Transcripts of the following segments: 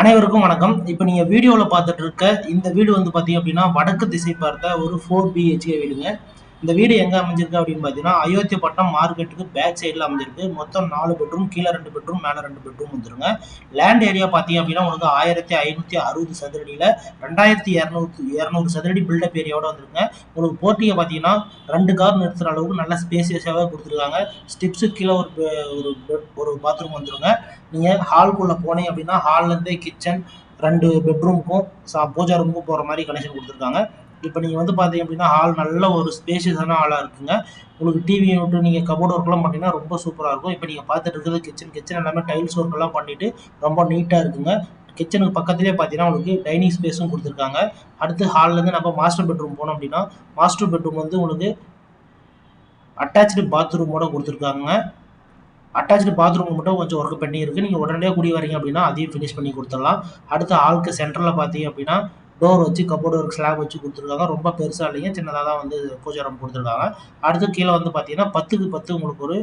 அனைவருக்கும் வணக்கம். இப்போ நீங்கள் வீடியோவில் பார்த்துட்டு இருக்க இந்த வீடு வந்து பார்த்தீங்க அப்படின்னா வடக்கு திசை பார்த்த ஒரு ஃபோர் பிஹெச்கே வீடுங்க. இந்த வீடு எங்கே அமைஞ்சிருக்கு அப்படின்னு பார்த்தீங்கன்னா பட்டம் மார்க்கெட்டுக்கு பேக் சைடில் அமைஞ்சிருக்கு. மொத்தம் நாலு பெட்ரூம் கீழே ரெண்டு பெட்ரூம் மேலே ரெண்டு பெட்ரூம் வந்துருங்க. லேண்ட் ஏரியா பார்த்தீங்க அப்படின்னா உங்களுக்கு ஆயிரத்தி ஐநூற்றி அறுபது சதுரடியில் ரெண்டாயிரத்தி இரநூத்தி இரநூறு சதுரடி பில்டப் ஏரியாவோட வந்துருங்க. உங்களுக்கு போட்டியை பார்த்தீங்கன்னா ரெண்டு கார் நிறுத்துகிற அளவுக்கு நல்ல ஸ்பேசியஸாகவே கொடுத்துருக்காங்க. ஸ்டிப்ஸு கீழே ஒரு ஒரு ஒரு பாத்ரூம் வந்துருங்க. நீங்கள் ஹால்குள்ளே போனீங்க அப்படின்னா ஹால்லேருந்தே கிச்சன் ரெண்டு பெட்ரூமுக்கும் சா பூஜா ரூமுக்கும் போகிற மாதிரி கனெக்ஷன் கொடுத்துருக்காங்க. இப்போ நீங்கள் வந்து பார்த்தீங்க அப்படின்னா ஹால் நல்ல ஒரு ஸ்பேஷியஸான ஹாலாக இருக்குங்க. உங்களுக்கு டிவி விட்டு நீங்கள் கபோர்ட் ஒர்க்லாம் பண்ணிங்கன்னா ரொம்ப சூப்பராக இருக்கும். இப்போ நீங்கள் பார்த்துட்டு இருக்கிறது கிச்சன் கிச்சன் எல்லாமே டைல்ஸ் ஒர்க்கெல்லாம் பண்ணிவிட்டு ரொம்ப நீட்டாக இருக்குங்க. கிச்சனுக்கு பக்கத்துலேயே பார்த்தீங்கன்னா உங்களுக்கு டைனிங் ஸ்பேஸும் கொடுத்துருக்காங்க. அடுத்து ஹால்லேருந்து நம்ம மாஸ்டர் பெட்ரூம் போனோம் அப்படின்னா மாஸ்டர் பெட்ரூம் வந்து உங்களுக்கு அட்டாச்சு பாத்ரூமோட கொடுத்துருக்காங்க. அட்டாச்சு பாத்ரூம் மட்டும் கொஞ்சம் ஒர்க் பண்ணி இருக்குது நீங்கள் உடனடியாக குடி வரீங்க அப்படின்னா அதையும் ஃபினிஷ் பண்ணி கொடுத்துடலாம். அடுத்து ஆளுக்கு சென்டரில் பார்த்தீங்க அப்படின்னா டோர் வச்சு கபோர்டு ஒரு ஸ்லாப் வச்சு கொடுத்துருக்காங்க. ரொம்ப பெருசாக இல்லைங்க. சின்னதாக தான் வந்து பூஜை ரூம் கொடுத்துருக்காங்க. அடுத்து கீழே வந்து பார்த்தீங்கன்னா பத்துக்கு பத்து உங்களுக்கு ஒரு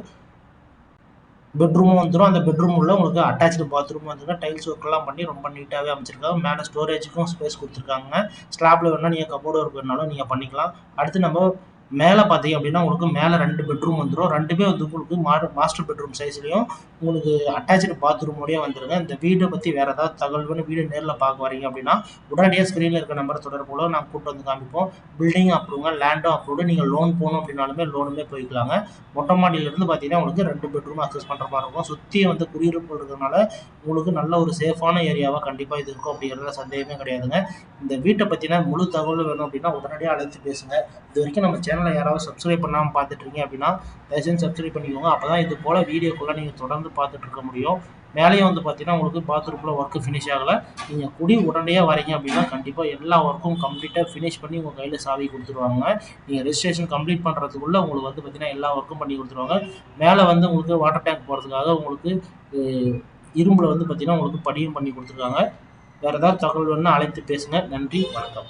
பெட்ரூமும் வந்துடும் அந்த பெட்ரூம் உள்ள உங்களுக்கு அட்டாச்சு பாத்ரூம் வந்துருங்க டைல்ஸ் ஒர்க்லாம் பண்ணி ரொம்ப நீட்டாகவே அமைச்சிருக்காங்க. மேலே ஸ்டோரேஜுக்கும் ஸ்பேஸ் கொடுத்துருக்காங்க. ஸ்லாப்பில் வேணால் நீங்கள் கபோர்டு ஒர்க் வேணாலும் நீங்கள் பண்ணிக்கலாம். அடுத்து நம்ம மேலே பார்த்தீங்க அப்படின்னா உங்களுக்கு மேலே ரெண்டு பெட்ரூம் வந்துடும் ரெண்டுமே வந்து உங்களுக்கு மா மாஸ்டர் பெட்ரூம் சைஸ்லையும் உங்களுக்கு அட்டாச்சு பாத்ரூமோடய வந்துருங்க. இந்த வீடை பற்றி வேறு ஏதாவது தகவல்னு வீடு நேரில் பார்க்க வரீங்க அப்படின்னா உடனடியாக ஸ்க்ரீனில் இருக்க நம்பரை தொடர்போல நாங்கள் கூப்பிட்டு வந்து காமிப்போம். பில்டிங் அப்ரூவ்ங்க லேண்டும் அப்ரூவ்டு நீங்கள் லோன் போகணும் அப்படின்னாலுமே லோனுமே போய்க்கலாங்க. மொட்டை மாடியிலேருந்து பார்த்தீங்கன்னா உங்களுக்கு ரெண்டு பெட்ரூம் அக்சஸ் பண்ணுற மாதிரி இருக்கும். சுற்றி வந்து குடியிருப்பு இருக்கிறதுனால உங்களுக்கு நல்ல ஒரு சேஃபான ஏரியாவாக கண்டிப்பாக இது இருக்கும் அப்படிங்கிறதுல சந்தேகமே கிடையாதுங்க. இந்த வீட்டை பற்றின முழு தகவல் வேணும் அப்படின்னா உடனடியாக அழைத்து பேசுங்க. இது வரைக்கும் நம்ம சேனல் சேனலை யாராவது சப்ஸ்கிரைப் பண்ணாமல் பார்த்துட்ருக்கீங்க அப்படின்னா தயவுசெய்து சப்ஸ்கிரைப் பண்ணிக்கோங்க. அப்போ தான் இது போல் வீடியோக்குள்ளே நீங்கள் தொடர்ந்து பார்த்துட்ருக்க முடியும். மேலேயும் வந்து பார்த்தீங்கன்னா உங்களுக்கு பாத்ரூமில் ஒர்க்கு ஃபினிஷ் ஆகலை. நீங்கள் குடி உடனடியாக வரீங்க அப்படின்னா கண்டிப்பாக எல்லா ஒர்க்கும் கம்ப்ளீட்டாக ஃபினிஷ் பண்ணி உங்கள் கையில் சாவி கொடுத்துருவாங்க. நீங்கள் ரெஜிஸ்ட்ரேஷன் கம்ப்ளீட் பண்ணுறதுக்குள்ளே உங்களுக்கு வந்து பார்த்தீங்கன்னா எல்லா ஒர்க்கும் பண்ணி கொடுத்துருவாங்க. மேலே வந்து உங்களுக்கு வாட்டர் டேங்க் போகிறதுக்காக உங்களுக்கு இரும்பில் வந்து பார்த்தீங்கன்னா உங்களுக்கு படியும் பண்ணி கொடுத்துருக்காங்க. வேறு ஏதாவது தகவல் வேணுன்னா அழைத்து பேசுங்க. நன்றி வணக்கம்.